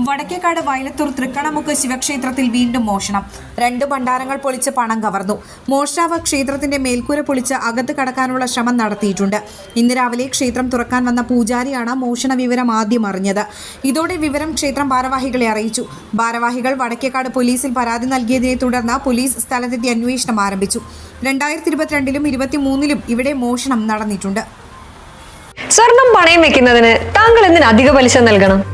വടക്കേക്കാട് വയലത്തൂർ തൃക്കണമുക്ക് ശിവക്ഷേത്രത്തിൽ വീണ്ടും മോഷണം. രണ്ട് ഭണ്ഡാരങ്ങൾ പൊളിച്ച് പണം കവർന്നു. മോഷ്ടാവ് ക്ഷേത്രത്തിന്റെ മേൽക്കൂര പൊളിച്ച് അകത്ത് കടക്കാനുള്ള ശ്രമം നടത്തിയിട്ടുണ്ട്. ഇന്ന് രാവിലെ ക്ഷേത്രം തുറക്കാൻ വന്ന പൂജാരിയാണ് മോഷണ വിവരം ആദ്യം അറിഞ്ഞത്. ഇതോടെ വിവരം ക്ഷേത്രം ഭാരവാഹികളെ അറിയിച്ചു. ഭാരവാഹികൾ വടക്കേക്കാട് പോലീസിൽ പരാതി നൽകിയതിനെ തുടർന്ന് പോലീസ് സ്ഥലത്തെത്തി അന്വേഷണം ആരംഭിച്ചു. രണ്ടായിരത്തി ഇരുപത്തിരണ്ടിലും ഇരുപത്തിമൂന്നിലും ഇവിടെ മോഷണം നടന്നിട്ടുണ്ട്. സ്വർണം പണയം വെക്കുന്നതിന് താങ്കൾ എന്തിന് അധിക പലിശ നൽകണം?